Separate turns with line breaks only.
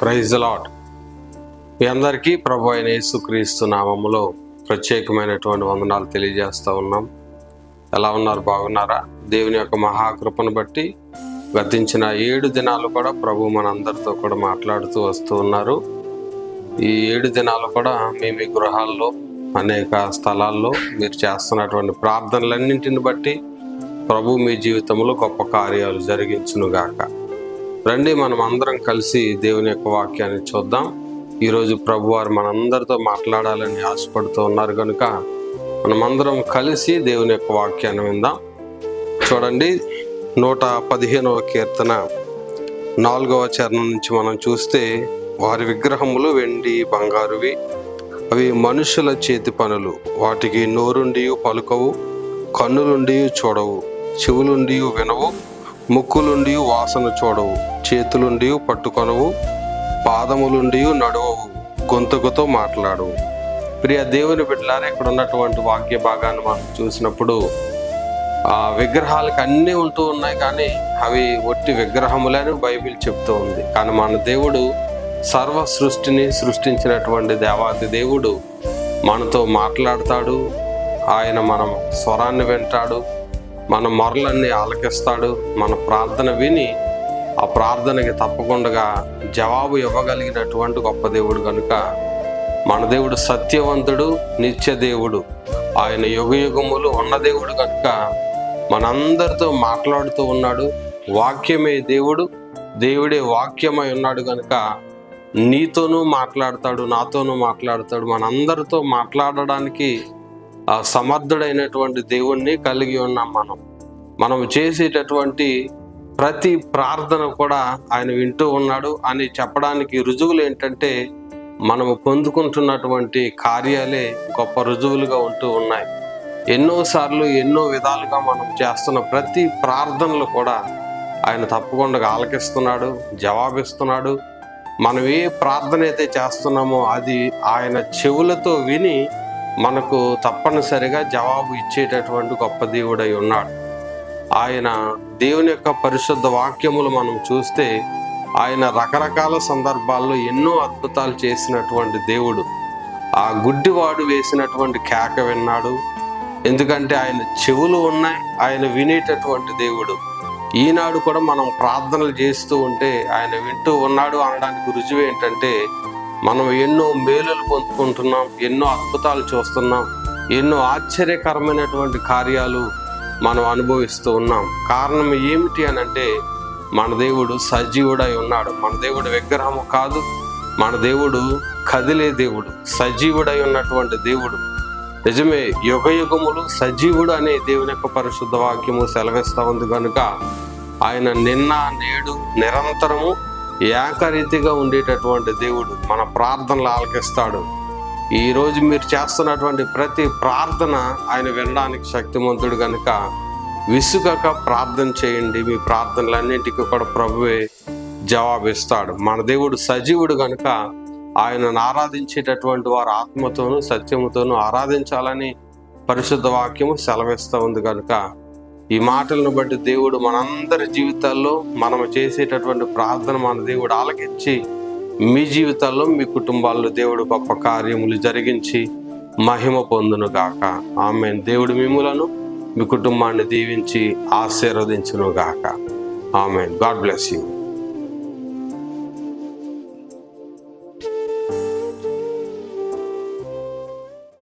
Praise lot మీ అందరికీ ప్రభు అయిన యేసుక్రీస్తు నామములో ప్రత్యేకమైనటువంటి వందనాలు తెలియజేస్తూ ఉన్నాం. ఎలా ఉన్నారు? బాగున్నారా? దేవుని యొక్క మహాకృపను బట్టి గతించిన ఏడు దినాలు కూడా ప్రభు మనందరితో కూడా మాట్లాడుతూ వస్తూ ఉన్నారు. ఈ ఏడు దినాలు కూడా మీ మీ గృహాల్లో అనేక స్థలాల్లో మీరు చేస్తున్నటువంటి ప్రార్థనలన్నింటిని బట్టి ప్రభు మీ జీవితంలో గొప్ప కార్యాలు జరిగించునుగాక. రండి మనం అందరం కలిసి దేవుని యొక్క వాక్యాన్ని చూద్దాం. ఈరోజు ప్రభు వారు మనందరితో మాట్లాడాలని ఆశపడుతూ ఉన్నారు కనుక మనమందరం కలిసి దేవుని యొక్క వాక్యాన్ని విందాం. చూడండి నూట పదిహేనవ కీర్తన నాలుగవ చరణం నుంచి మనం చూస్తే వారి విగ్రహములు వెండి బంగారువి అవి మనుషుల చేతి పనులు. వాటికి నోరుండి పలుకవు కన్నులుండి చూడవు చెవులుండి వినవు ముక్కులుండి వాసన చూడవు చేతులుండి పట్టుకొనవు పాదములుండి నడవవు గొంతుకుతో మాట్లాడవు. ప్రియ దేవుని బిడ్డలారా ఇక్కడ ఉన్నటువంటి వాక్య భాగాన్ని మనం చూసినప్పుడు ఆ విగ్రహాలకు అన్నీ ఉంటూ ఉన్నాయి కానీ అవి ఒట్టి విగ్రహములని బైబిల్ చెప్తూ ఉంది. కానీ మన దేవుడు సర్వ సృష్టిని సృష్టించినటువంటి దేవాది దేవుడు మనతో మాట్లాడతాడు ఆయన మనం స్వరాన్ని వింటాడు మన మొరలన్నీ ఆలకిస్తాడు. మన ప్రార్థన విని ఆ ప్రార్థనకి తప్పకుండా జవాబు ఇవ్వగలిగినటువంటి గొప్ప దేవుడు కనుక మన దేవుడు సత్యవంతుడు నిత్య దేవుడు. ఆయన యుగయుగములు ఉన్న దేవుడు కనుక మనందరితో మాట్లాడుతూ ఉన్నాడు. వాక్యమే దేవుడు. దేవుడే వాక్యమై ఉన్నాడు కనుక నీతోనూ మాట్లాడతాడు నాతోనూ మాట్లాడతాడు. మనందరితో మాట్లాడడానికి ఆ సమర్థుడైనటువంటి దేవుణ్ణి కలిగి ఉన్నాం మనం. మనం చేసేటటువంటి ప్రతి ప్రార్థన కూడా ఆయన వింటూ ఉన్నాడు. అని చెప్పడానికి రుజువులు ఏంటంటే మనము పొందుకుంటున్నటువంటి కార్యాలే గొప్ప రుజువులుగా ఉంటూ ఉన్నాయి. ఎన్నోసార్లు ఎన్నో విధాలుగా మనం చేస్తున్న ప్రతి ప్రార్థనలు కూడా ఆయన తప్పకుండా ఆలకిస్తున్నాడు జవాబిస్తున్నాడు. మనం ఏ ప్రార్థన అయితే చేస్తున్నామో అది ఆయన చెవులతో విని మనకు తప్పనిసరిగా జవాబు ఇచ్చేటటువంటి గొప్ప దేవుడై ఉన్నాడు. ఆయన దేవుని యొక్క పరిశుద్ధ వాక్యములు మనం చూస్తే ఆయన రకరకాల సందర్భాల్లో ఎన్నో అద్భుతాలు చేసినటువంటి దేవుడు. ఆ గుడ్డివాడు వేసినటువంటి కేక విన్నాడు. ఎందుకంటే ఆయన చెవులు ఉన్నాయి ఆయన వినేటటువంటి దేవుడు. ఈనాడు కూడా మనం ప్రార్థనలు చేస్తూ ఉంటే ఆయన వింటూ ఉన్నాడు అనడానికి రుజువు ఏంటంటే మనం ఎన్నో మేలులు పొందుకుంటున్నాం ఎన్నో అద్భుతాలు చూస్తున్నాం ఎన్నో ఆశ్చర్యకరమైనటువంటి కార్యాలు మనం అనుభవిస్తూ ఉన్నాం. కారణం ఏమిటి అని అంటే మన దేవుడు సజీవుడై ఉన్నాడు. మన దేవుడు విగ్రహము కాదు మన దేవుడు కదిలే దేవుడు సజీవుడై ఉన్నటువంటి దేవుడు. నిజమే యుగ యుగములు సజీవుడు అనే దేవుని యొక్క పరిశుద్ధ వాక్యము సెలవిస్తూ ఉంది కనుక ఆయన నిన్న నేడు నిరంతరము ఏకరీతిగా ఉండేటటువంటి దేవుడు మన ప్రార్థనలు ఆలకిస్తాడు. ఈరోజు మీరు చేస్తున్నటువంటి ప్రతి ప్రార్థన ఆయన వినడానికి శక్తిమంతుడు కనుక విసుగక ప్రార్థన చేయండి. మీ ప్రార్థనలన్నింటికి కూడా ప్రభువే జవాబిస్తాడు. మన దేవుడు సజీవుడు కనుక ఆయనను ఆరాధించేటటువంటి వారు ఆత్మతోనూ సత్యముతోనూ ఆరాధించాలని పరిశుద్ధ వాక్యము సెలవిస్తూ ఉంది కనుక ఈ మాటలను బట్టి దేవుడు మనందరి జీవితాల్లో మనం చేసేటటువంటి ప్రార్థన మన దేవుడు ఆలకించి మీ జీవితాల్లో మీ కుటుంబాల్లో దేవుడు గొప్ప కార్యములు జరిగించి మహిమ పొందును గాక ఆమె దేవుడు మిమ్ములను మీ కుటుంబాన్ని దీవించి ఆశీర్వదించును గాక ఆమె గాడ్ బ్లెస్ యూ.